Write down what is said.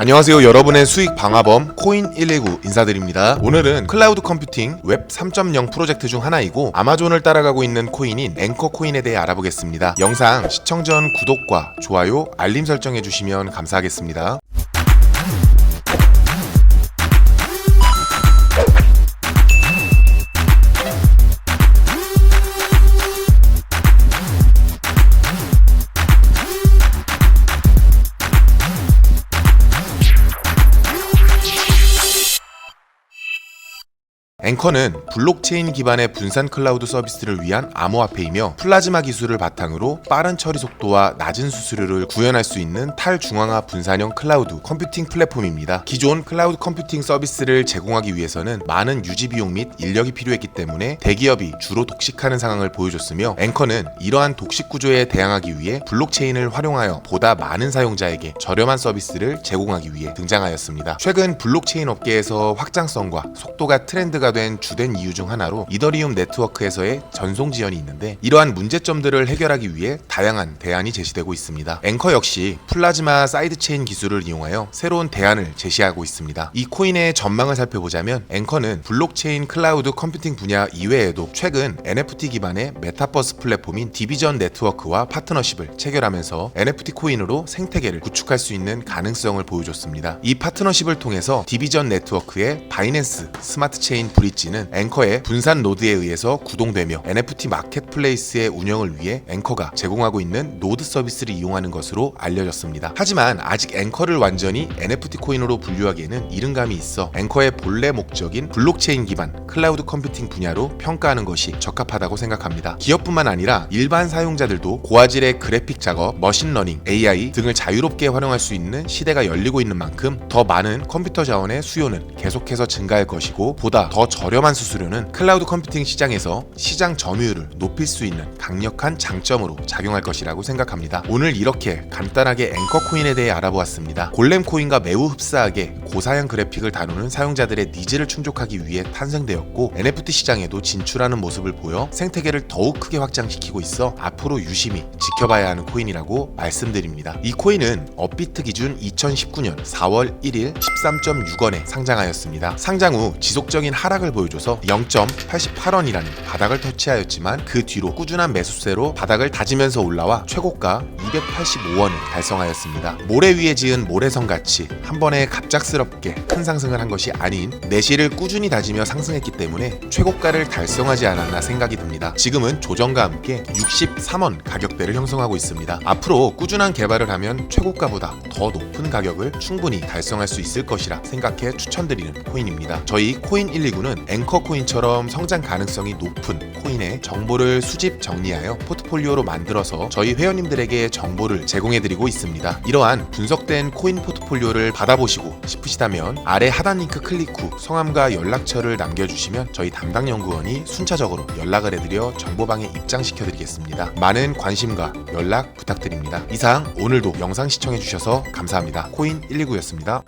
안녕하세요 여러분의 수익 방화범 코인119 인사드립니다. 오늘은 클라우드 컴퓨팅 웹 3.0 프로젝트 중 하나이고 아마존을 따라가고 있는 코인인 앵커 코인에 대해 알아보겠습니다. 영상 시청 전 구독과 좋아요 알림 설정해 주시면 감사하겠습니다 앵커는 블록체인 기반의 분산 클라우드 서비스를 위한 암호화폐이며 플라즈마 기술을 바탕으로 빠른 처리 속도와 낮은 수수료를 구현할 수 있는 탈중앙화 분산형 클라우드 컴퓨팅 플랫폼입니다. 기존 클라우드 컴퓨팅 서비스를 제공하기 위해서는 많은 유지 비용 및 인력이 필요했기 때문에 대기업이 주로 독식하는 상황을 보여줬으며 앵커는 이러한 독식 구조에 대항하기 위해 블록체인을 활용하여 보다 많은 사용자에게 저렴한 서비스를 제공하기 위해 등장하였습니다. 최근 블록체인 업계에서 확장성과 속도가 트렌드가 된 주된 이유 중 하나로 이더리움 네트워크에서의 전송 지연이 있는데 이러한 문제점들을 해결하기 위해 다양한 대안이 제시되고 있습니다. 앵커 역시 플라즈마 사이드체인 기술을 이용하여 새로운 대안을 제시하고 있습니다. 이 코인의 전망을 살펴보자면 앵커는 블록체인 클라우드 컴퓨팅 분야 이외에도 최근 NFT 기반의 메타버스 플랫폼인 디비전 네트워크와 파트너십을 체결하면서 NFT 코인으로 생태계를 구축할 수 있는 가능성을 보여줬습니다. 이 파트너십을 통해서 디비전 네트워크의 바이낸스 스마트 체인 브 릿지는 앵커의 분산 노드에 의해서 구동되며 NFT 마켓플레이스의 운영을 위해 앵커가 제공하고 있는 노드 서비스를 이용하는 것으로 알려졌습니다. 하지만 아직 앵커를 완전히 NFT 코인으로 분류하기에는 이른 감이 있어 앵커의 본래 목적인 블록체인 기반 클라우드 컴퓨팅 분야로 평가하는 것이 적합하다고 생각합니다. 기업뿐만 아니라 일반 사용자들도 고화질의 그래픽 작업, 머신러닝, AI 등을 자유롭게 활용할 수 있는 시대가 열리고 있는 만큼 더 많은 컴퓨터 자원의 수요는 계속해서 증가할 것이고 보다 더 저렴한 수수료는 클라우드 컴퓨팅 시장에서 시장 점유율을 높일 수 있는 강력한 장점으로 작용할 것이라고 생각합니다. 오늘 이렇게 간단하게 앵커 코인에 대해 알아보았습니다. 골렘 코인과 매우 흡사하게 고사양 그래픽을 다루는 사용자들의 니즈를 충족하기 위해 탄생되었고 NFT 시장에도 진출하는 모습을 보여 생태계를 더욱 크게 확장시키고 있어 앞으로 유심히 지켜봐야 하는 코인이라고 말씀드립니다. 이 코인은 업비트 기준 2019년 4월 1일 13.6원에 상장하였습니다. 상장 후 지속적인 하락 을 보여줘서 0.88원이라는 바닥을 터치하였지만 그 뒤로 꾸준한 매수세로 바닥을 다지면서 올라와 최고가 285원을 달성하였습니다. 모래 위에 지은 모래성 같이 한 번에 갑작스럽게 큰 상승을 한 것이 아닌 내실을 꾸준히 다지며 상승했기 때문에 최고가를 달성하지 않았나 생각이 듭니다. 지금은 조정과 함께 63원 가격대를 형성하고 있습니다. 앞으로 꾸준한 개발을 하면 최고가보다 더 높은 가격을 충분히 달성할 수 있을 것이라 생각해 추천드리는 코인입니다. 저희 코인 129는 앵커 코인처럼 성장 가능성이 높은 코인의 정보를 수집 정리하여 포트폴리오로 만들어서 저희 회원님들에게 정보를 제공해드리고 있습니다. 이러한 분석된 코인 포트폴리오를 받아보시고 싶으시다면 아래 하단 링크 클릭 후 성함과 연락처를 남겨주시면 저희 담당 연구원이 순차적으로 연락을 해드려 정보방에 입장시켜드리겠습니다. 많은 관심과 연락 부탁드립니다. 이상 오늘도 영상 시청해주셔서 감사합니다. 코인119였습니다.